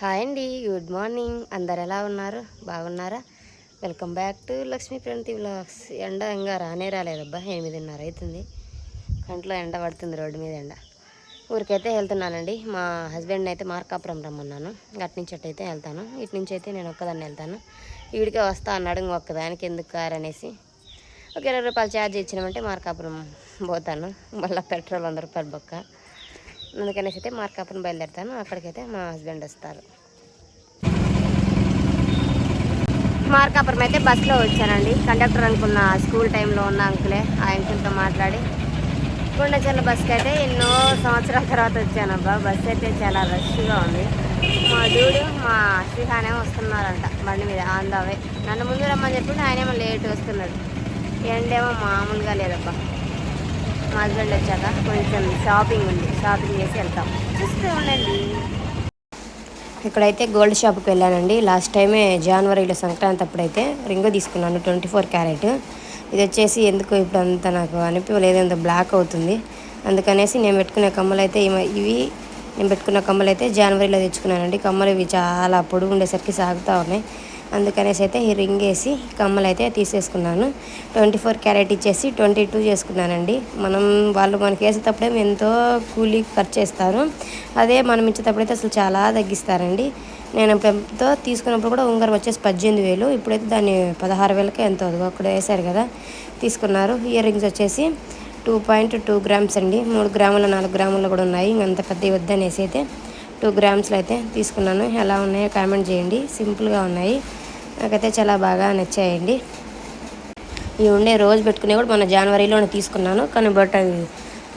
Hi అండి good morning. అందరు ఎలా ఉన్నారు? బాగున్నారా? Welcome back to Lakshmi Pranathi blogs ఎండ ఇంకా రానే రాలేదబ్బా ఎనిమిదిన్నర అవుతుంది కంట్లో ఎండ పడుతుంది రోడ్డు మీద ఎండ. ఊరికైతే వెళ్తున్నానండి. మా హస్బెండ్ అయితే మార్కాపురం రమ్మన్నాను. అటు నుంచి అటు అయితే వెళ్తాను. ఇటు నుంచి అయితే నేను ఒక్కదాన్ని వెళ్తాను. ఈడికే వస్తా అన్నాడు ఒక్కదానికి ఎందుకు కారు అనేసి ఒక ఇరవై రూపాయలు ఛార్జ్ ఇచ్చినామంటే మార్కాపురం పోతాను. మళ్ళీ పెట్రోల్ వంద రూపాయలు బొక్క. అందుకనేసి అయితే మార్కాపురం బయలుదేరుతాను. అక్కడికైతే మా హస్బెండ్ వస్తారు. మార్కాపురం అయితే బస్సులో వచ్చానండి. కండక్టర్ అనుకున్న స్కూల్ టైంలో ఉన్న అంకులే ఆ అంకుల్తో మాట్లాడి గుండెచల్ల బస్కి అయితే ఎన్నో సంవత్సరాల తర్వాత వచ్చానబ్బా. బస్సు అయితే చాలా రష్గా ఉంది. మా డూడు మా శ్రీహానే వస్తున్నారంట బండి మీద ఆన్ ద వే నన్ను ముందు రమ్మని చెప్పి ఆయనేమో లేట్ వస్తున్నాడు. ఎండేమో మామూలుగా లేదబ్బా. మా హస్బెండ్ వచ్చాక కొంచెం షాపింగ్ ఉంది. షాపింగ్ చేసి వెళ్తాం. చూస్తూ ఉండండి. ఇక్కడైతే గోల్డ్ షాప్కి వెళ్ళానండి. లాస్ట్ టైమే జనవరిలో సంక్రాంతి అప్పుడైతే రింగ్ తీసుకున్నాను ట్వంటీ ఫోర్ క్యారెట్. ఇది వచ్చేసి ఎందుకు ఇప్పుడు అంత నాకు అనిపించలేదు అంత బ్లాక్ అవుతుంది. అందుకనేసి నేను పెట్టుకునే కమ్మలు అయితే ఇవి- ఇవి నేను పెట్టుకున్న కమ్మలు అయితే జనవరిలో తెచ్చుకున్నానండి. కమ్మలు ఇవి చాలా పొడుగు ఉండేసరికి సాగుతూ ఉన్నాయి. అందుకనేసి అయితే ఈ రింగ్ వేసి కమ్మలు అయితే తీసేసుకున్నాను. ట్వంటీ ఫోర్ క్యారెట్ ఇచ్చేసి ట్వంటీ టూ చేసుకున్నానండి. మనం వాళ్ళు మనకి వేసేటప్పుడే ఎంతో కూలీ ఖర్చు చేస్తారు. అదే మనం ఇచ్చేటప్పుడైతే అసలు చాలా తగ్గిస్తారండి. నేను ఎంతో తీసుకున్నప్పుడు కూడా ఉంగరం వచ్చేసి పద్దెనిమిది వేలు. ఇప్పుడైతే దాన్ని పదహారు వేలకే ఎంతో అదిగో అక్కడ వేశారు కదా తీసుకున్నారు. ఇయర్ రింగ్స్ వచ్చేసి టూ పాయింట్ టూ గ్రామ్స్ అండి. మూడు గ్రాముల నాలుగు గ్రాములు కూడా ఉన్నాయి. ఇంకంత పెద్ద వద్దనేసి అయితే టూ గ్రామ్స్లో అయితే తీసుకున్నాను. ఎలా ఉన్నాయో కామెంట్ చేయండి. సింపుల్గా ఉన్నాయి. నాకైతే చాలా బాగా నచ్చాయండి. ఇవి ఉండే రోజు పెట్టుకునే కూడా మన జనవరిలోనే తీసుకున్నాను. కానీ బట్ అవి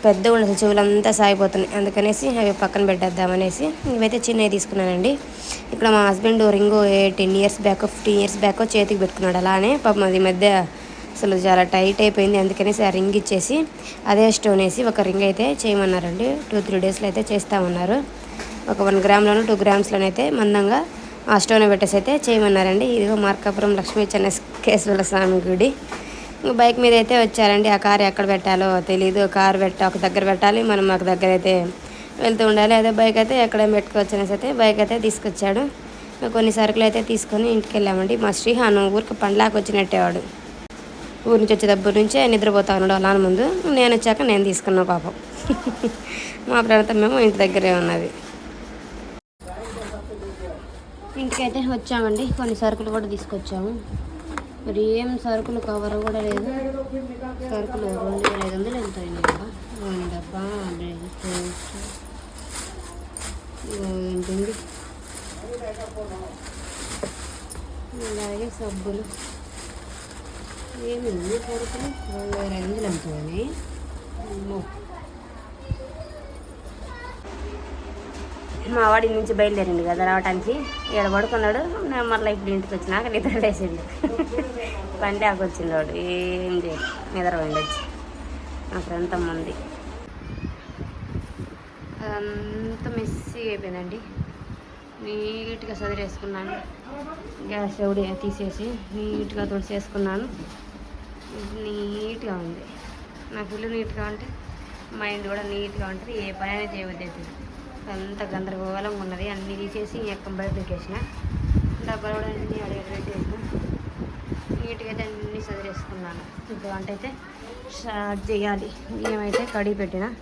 పెద్ద ఉండే చెవులంతా సాగిపోతున్నాయి. అందుకనేసి అవి పక్కన పెట్టేద్దామనేసి ఇవైతే చిన్నవి తీసుకున్నానండి. ఇక్కడ మా husband ring ten years back fifteen years back చేతికి పెట్టుకున్నాడు. అలానే పాపం అది ఈ మధ్య అసలు చాలా టైట్ అయిపోయింది. అందుకనేసి ఆ రింగ్ ఇచ్చేసి అదే స్టోన్ వేసి ఒక రింగ్ అయితే చేయమన్నారండి. టూ త్రీ డేస్లో అయితే చేస్తామన్నారు. ఒక వన్ గ్రామ్లోనూ టూ గ్రామ్స్లోనైతే మందంగా ఆ స్టోన్ పెట్టేసి అయితే చేయమన్నారండి. ఇదిగో మార్కాపురం లక్ష్మీ చెన్న కేశవుల స్వామి గుడి. బైక్ మీద అయితే వచ్చారండి. ఆ కార్ ఎక్కడ పెట్టాలో తెలియదు కార్ పెట్ట ఒక దగ్గర పెట్టాలి. మనం ఒక దగ్గర అయితే వెళ్తూ ఉండాలి. అదే బైక్ అయితే ఎక్కడ పెట్టుకోవచ్చు అనేసి అయితే బైక్ అయితే తీసుకొచ్చాడు. కొన్ని సరుకులు అయితే తీసుకొని ఇంటికి వెళ్ళామండి. మా శ్రీహాను ఊరికి పండ్లాకి వచ్చినట్టేవాడు ఊరి నుంచి వచ్చేటప్పటి నుంచే నిద్రపోతా ఉన్నాడు అలా ముందు. నేను వచ్చాక నేను తీసుకున్నా పాపం. మా ప్రాంతం మేము ఇంటి దగ్గరే ఉన్నది. ఇంటికైతే వచ్చామండి. కొన్ని సరుకులు కూడా తీసుకొచ్చాము. మరి ఏం సరుకులు కవర్ కూడా లేదు. సరుకులు రెండు వేల ఐదు వందలు ఎంత అయినాయి డబ్బా పేస్ట్ అలాగే సబ్బులు. ఏమి సరుకులు? రెండు వేల ఐదు వందలు ఎంత అయినాయి మా వాడి నుంచి బయలుదేరింది కదా రావడానికి ఇక్కడ పడుకున్నాడు. నేను మళ్ళీ ఇప్పుడు ఇంటికి వచ్చినాక నిద్ర లేచిండు. పండి వచ్చింది వాడు. ఏం చేయడు నిద్ర పోయింది మా ఫ్రెండ్ ఉంది. అదంతా మెస్సీ అయిపోయిందండి. నీట్గా సదిరేసుకున్నాను. గ్యాస్ స్టవ్ తీసేసి నీట్గా తుడిచేసుకున్నాను నీట్గా ఉంది. నాకు ఇల్లు నీట్గా ఉంటే మైండ్ కూడా నీట్గా ఉంటుంది. ఏ పని అయినా చేయవద్దు అంత గందరగోళంగా ఉన్నది. అన్నీ తీసేసి ఎక్కం బయట దొరికేసిన డబ్బాలు కూడా అన్నీ అడిగేటట్టు వేసిన నీట్గా అయితే అన్నీ సదిరేసుకున్నాను. ఇప్పుడు వంట అయితే స్టార్ట్ చేయాలి. ఏమైతే కడిగి పెట్టిన.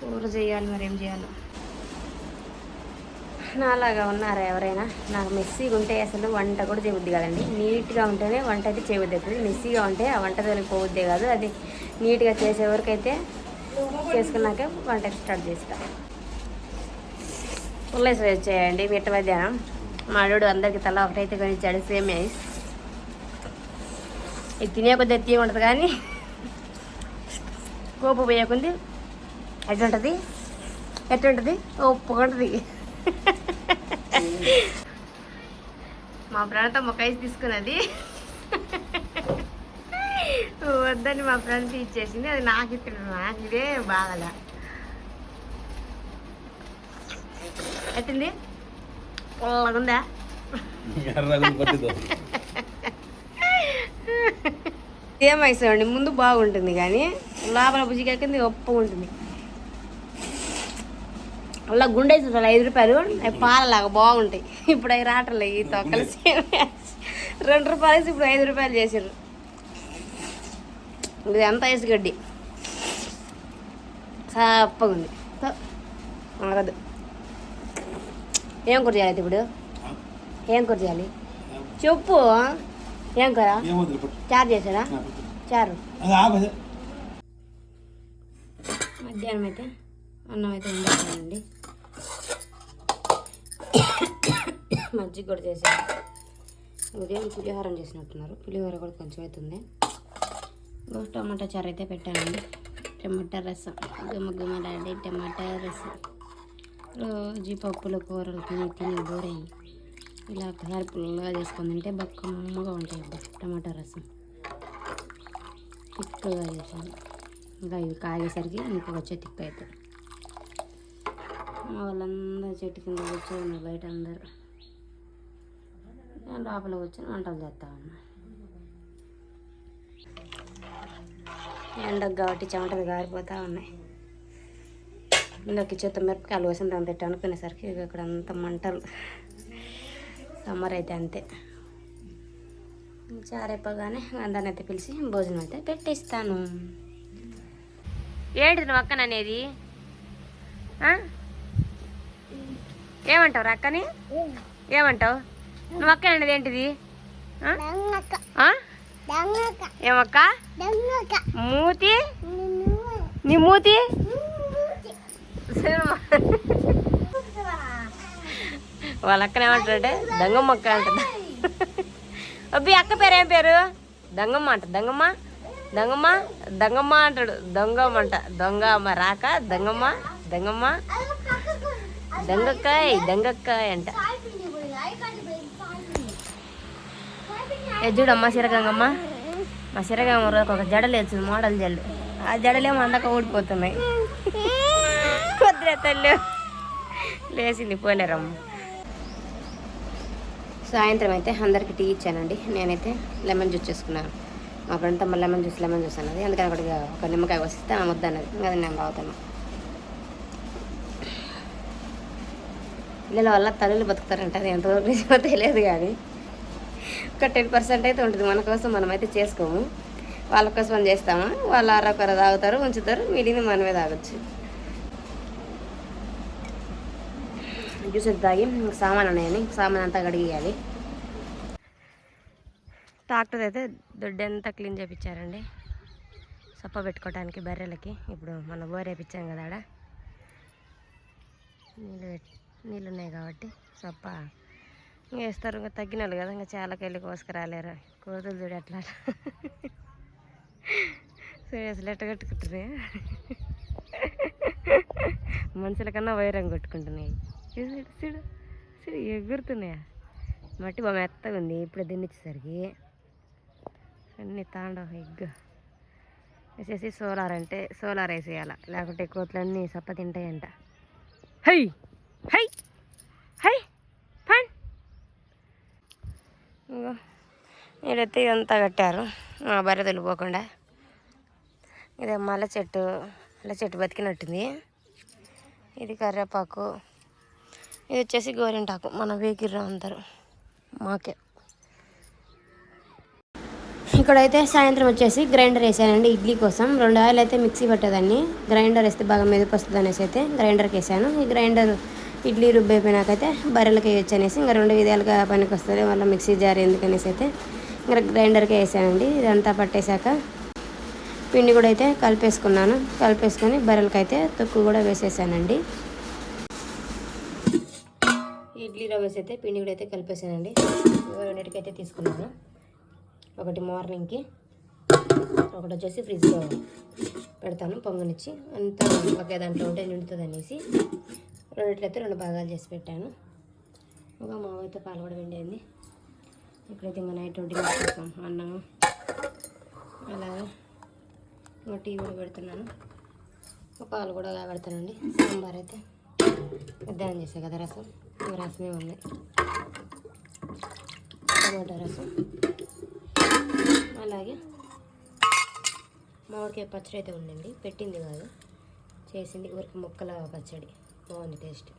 కూర చేయాలి మరి ఏం చేయాలో. నాలాగా ఉన్నారా ఎవరైనా? నాకు మెస్సీగా ఉంటే అసలు వంట కూడా చేయబుద్ది కదండి. నీట్గా ఉంటేనే వంట అయితే చేయబుద్ది అవుతుంది. మెస్సీగా ఉంటే ఆ వంట దగ్గరికి కాదు. అది నీట్గా చేసే అయితే చేసుకున్నాక వంట స్టార్ట్ చేస్తాను పుల్లేసి వచ్చేయండి మిట్ట మధ్యాహ్నం. మా అడుడు అందరికి తల ఒకటైతే కొనిచ్చాడు సేమ్. ఐస్ ఇది తినే కొద్దిగా తీయ ఉంటుంది కానీ కోపు పోయకుంది. ఎట్లుంటుంది? ఎట్లుంటుంది? ఉంటుంది మా ప్రాంతం ఒక ఐస్ తీసుకున్నది. వద్దని మా ఫ్రెండ్స్ ఇచ్చేసింది అది నాకు ఇస్తున్నాడు నాకు ఇదే బాగాల ఎట్టింది? ఉందా ఏమైంది ముందు బాగుంటుంది కానీ లోపల బుజ్జికెక్కింది ఒప్పు ఉంటుంది. అలా గుండె చూడాలి ఐదు రూపాయలు. అవి పాలలాగా బాగుంటాయి. ఇప్పుడు అవి రావట్లే ఈ తొక్కలు. రెండు రూపాయలు వేసి ఇప్పుడు ఐదు రూపాయలు చేసారు ఇది ఎంత వేసి గడ్డి. చప్పగా ఉంది. తో, ఆగదు. ఏం కూర చేయాలి ఇప్పుడు? ఏం కూర చేయాలి? చెప్పు. ఏం కూర? చారు చేశారా. చారు. మధ్యాహ్నం అయితే అన్నం అయితే ఉండేసానండి మజ్జిగ కూడా చేశాను. ఉదయం పులిహోరం చేసినట్టున్నారు. పులిహోర కూడా కొంచెం అవుతుంది. టమాటా చారు అయితే పెట్టానండి. టమాటా రసం. గుమ్మ గుమ్మలాడి టమాటా రసం. రోజు పప్పుల కూరలు తిని తిని బోరైంది ఇలా ఒకసారి పుల్లగా చేసుకొని తింటే బక్కమ్మగా ఉంటాయి అబ్బా టమాటా రసం. తిక్కగా చేశాను ఇంకా ఇవి కాగేసరికి ఇంకొక వచ్చే తిక్క అవుతుంది మా వాళ్ళందరూ చెట్టు కింద కూర్చొని బయట అందరూ. నేను లోపల కూర్చొని వంటలు చేస్తా ఉన్నా. ఎండకు కాబట్టి చెమటలు గారిపోతూ ఉన్నాయి. ఇందాక చేత మిరపకాయలు కోసం దాని పెట్టి అనుకునేసరికి ఇక ఇక్కడ అంత మంటలు. సమ్మర్ అయితే అంతే. చారైపోగానే అందరిని అయితే పిలిచి భోజనం అయితే పెట్టిస్తాను. నువ్వు అక్కన అనేది? ఏమంటావు అక్కని? ఏమంటావు? నువ్వు అక్కన అనేది ఏంటిది? ఏమక్క? మూతి? నీ మూతి? సినిమా. వాళ్ళ అక్కన ఏమంటారంటే దంగమ్మ అక్క అంటది అబ్బి అక్క పేరు ఏం పేరు? దంగమ్మ అంట. దంగమ్మ? దంగమ్మ? దంగమ్మ అంటాడు. దొంగమ్మ అంట దొంగ అమ్మ రాక దంగమ్మ దంగమ్మ. దంగక్కాయ్ దంగక్కాయ్ అంట. ఏ చూడమ్మ సిరగంగమ్మ. మా సిరగమ్మ ఒక జడలు లేచింది మోడల్ జడలు. ఆ జడలేమో అందక ఊడిపోతున్నాయి. వద్దులే తల్లి. లేచింది పోలేరమ్మ సాయంత్రం అయితే అందరికి టీ ఇచ్చానండి. నేనైతే లెమన్ జ్యూస్ చేసుకున్నాను. మా ఫ్రెండ్ తమ్మ లెమన్ జ్యూస్ లెమన్ జ్యూస్ అన్నది. అందుకని అక్కడికి ఒక నిమ్మకాయ వస్తే ఆమె వద్దన్నది. ఇంకా నేను తాగుతాను. పిల్లల వల్ల తల్లులు బతుకుతారంట. అది ఎంతవరకు నిజమో తెలియదు కానీ. ఒక టెన్ పర్సెంట్ అయితే ఉంటుంది. మన కోసం మనం అయితే చేసుకోము. వాళ్ళ కోసం చేస్తాము. వాళ్ళు అరకొర తాగుతారు ఉంచుతారు. మిగిలింది మనమే తాగొచ్చు. జ్యూస్ అయితే తాగి సామాన్ ఉన్నాయని సామాన్ అంతా కడిగేయాలి. ట్రాక్టర్ అయితే దొడ్డి అంతా క్లీన్ చేయించారండి సొప్ప పెట్టుకోవడానికి బర్రెలకి. ఇప్పుడు మన బోర్ కదా ఆడ. నీళ్ళు నీళ్ళు ఉన్నాయి కాబట్టి సొప్ప. ఇంకా వేస్తారు ఇంకా తగ్గినారు కదా ఇంకా చాలా వెళ్ళి కోసుకురాలేరు. కోతులు చూడు అట్లా. చూడు అసలు ఎట్ట కట్టుకుంటున్నాయి? మనుషుల కన్నా వైరం కొట్టుకుంటున్నాయి. చూడు చూడు, చూడు. ఎగురుతున్నాయా. మట్టి బాగా మెత్తగా ఉంది ఇప్పుడు దిన్నిచ్చేసరికి అన్ని తాండవ ఎగ్గు. వేసేసి సోలార్ అంటే సోలార్ వేసేయాల. లేకుంటే కోతులన్నీ సప్ప తింటాయంట. హై! హై! హై! ఫన్ ఇంకో వీళ్ళైతే ఇదంతా కట్టారు. మా బర్రె తొలిపోకుండా. ఇదే మల్ల చెట్టు మల్ల చెట్టు బతికినట్టుంది. ఇది కరివేపాకు ఇది వచ్చేసి గోరింటాకు మన వేకిర్రు అందరూ. మాకే. ఇక్కడైతే సాయంత్రం వచ్చేసి గ్రైండర్ వేసానండి ఇడ్లీ కోసం. రెండు ఆయిల్ అయితే మిక్సీ పట్టేదాన్ని. గ్రైండర్ వేస్తే బాగా మెదుపు వస్తుంది అనేసి అయితే గ్రైండర్కి వేసాను. ఈ గ్రైండర్ ఇడ్లీ రుబ్బైపోయినాకైతే బర్రెలకి వేయచ్చు అనేసి ఇంకా రెండు విధాలుగా పనికి వస్తుంది. మళ్ళీ మిక్సీ జార్ ఎందుకనేసి అయితే ఇంకా గ్రైండర్కి వేసానండి. ఇదంతా పట్టేశాక పిండి కూడా అయితే కలిపేసుకున్నాను. కలిపేసుకొని బర్రెలకైతే తొక్కు కూడా వేసేసానండి. ఇడ్లీ వేసి అయితే పిండి కూడా అయితే కలిపేసానండి. రెండింటికైతే తీసుకున్నాను. ఒకటి మార్నింగ్కి ఒకటి వచ్చేసి ఫ్రిడ్జ్లో పెడతాను పొంగనిచ్చి. అంతా ఒకే దాంట్లో ఉంటే నిండుతుంది అనేసి రెండిట్లయితే రెండు భాగాలు చేసి పెట్టాను. ఇంకా మావైతే పాలు కూడా వెండైంది ఇప్పుడైతే ఇంకా నైట్ డిన్నర్ కోసం అన్నం అలాగే ఇంకా టీ కూడా పెడుతున్నాను. పాలు కూడా పెడతానండి సాంబార్ అయితే మధ్యాహ్నం చేసా కదా రసం. రసమే ఉన్నాయి టమాటా రసం. అలాగే మామిడికాయ పచ్చడి అయితే ఉండండి పెట్టింది కాదు. చేసింది ఊరికి ముక్కల పచ్చడి. బాగుంది టేస్ట్.